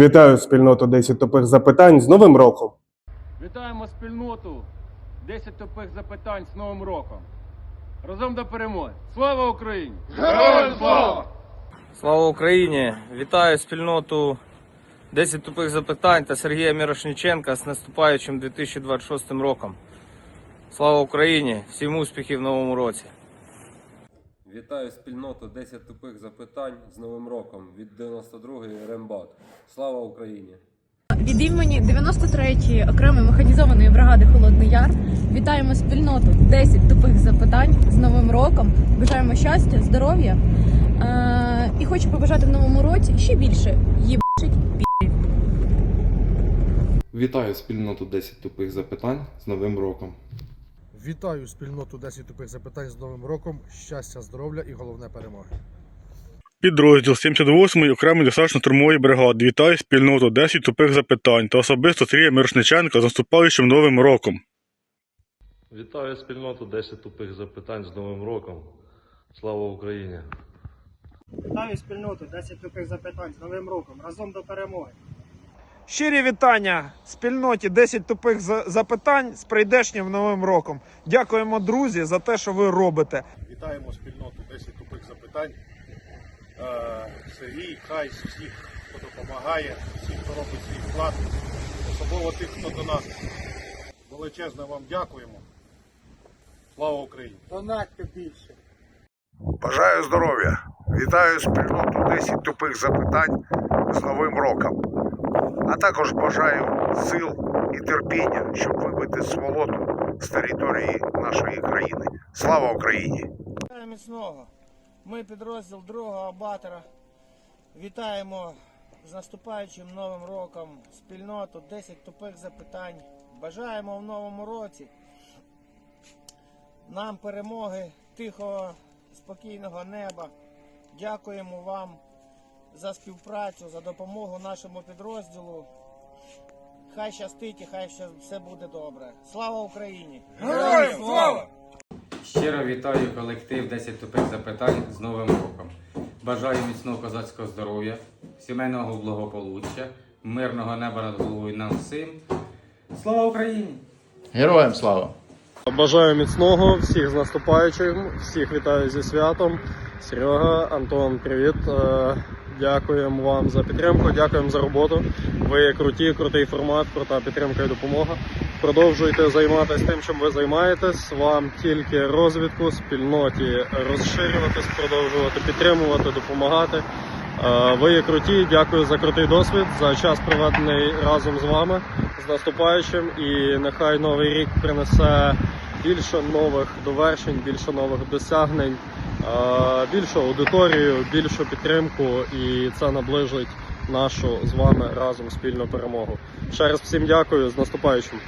Вітаю спільноту 10 тупих запитань з Новим роком. Вітаємо спільноту 10 тупих запитань з Новим роком. Разом до перемоги. Слава Україні! Героям слава! Слава Україні! Вітаю спільноту 10 тупих запитань та Сергія Мірошниченка з наступаючим 2026 роком. Слава Україні! Всім успіхів в новому році! Вітаю спільноту 10 тупих запитань з Новим роком від 92-ї Рембат. Слава Україні! Від імені 93-ї окремої механізованої бригади Холодний Яр вітаємо спільноту 10 тупих запитань з Новим роком. Бажаємо щастя, здоров'я е- і хочу побажати в новому році ще більше їбачить Вітаю спільноту 10 тупих запитань з Новим роком. Вітаю спільноту 10 тупих запитань з Новим роком. Щастя, здоров'я і головне перемоги. Підрозділ 78-ї окремої десантно-штурмової бригади вітає спільноту 10 тупих запитань та особисто Сергія Мирошниченка з наступаючим новим роком. Вітаю спільноту 10 тупих запитань з Новим роком. Слава Україні! Вітаю спільноту 10 тупих запитань з Новим роком. Разом до перемоги. Щирі вітання спільноті 10 тупих запитань з прийдешнім новим роком. Дякуємо, друзі, за те, що ви робите. Вітаємо спільноту 10 тупих запитань. Е, Сергій, хай всіх, хто допомагає, всіх, хто робить свій вклад, особливо тих, хто до нас. Величезно вам дякуємо. Слава Україні! Донатьте більше. Бажаю здоров'я! Вітаю спільноту 10 тупих запитань з Новим роком. А також бажаю сил і терпіння, щоб вибити сволоту з території нашої країни. Слава Україні! Міцного. Ми підрозділ другого абатора. Вітаємо з наступаючим новим роком спільноту 10 тупих запитань. Бажаємо в новому році нам перемоги, тихого, спокійного неба. Дякуємо вам за співпрацю, за допомогу нашому підрозділу. Хай щастить і хай все- все буде добре. Слава Україні! Героям слава! Щиро вітаю колектив 10 тупих запитань з Новим роком. Бажаю міцного козацького здоров'я, сімейного благополуччя, мирного неба над головою нам всім. Слава Україні! Героям слава! Бажаю міцного, всіх з наступаючим, всіх вітаю зі святом. Серега, Антон, привіт. Дякуємо вам за підтримку, дякуємо за роботу. Ви круті, крутий формат, крута підтримка і допомога. Продовжуйте займатися тим, чим ви займаєтесь. Вам тільки розвідку, спільноті розширюватись, продовжувати підтримувати, допомагати. Е, Ви є круті, дякую за крутий досвід, за час проведений разом з вами, з наступаючим. І нехай новий рік принесе більше нових довершень, більше нових досягнень, більшу аудиторію, більшу підтримку, і це наближить нашу з вами разом спільну перемогу. Ще раз всім дякую з наступаючим.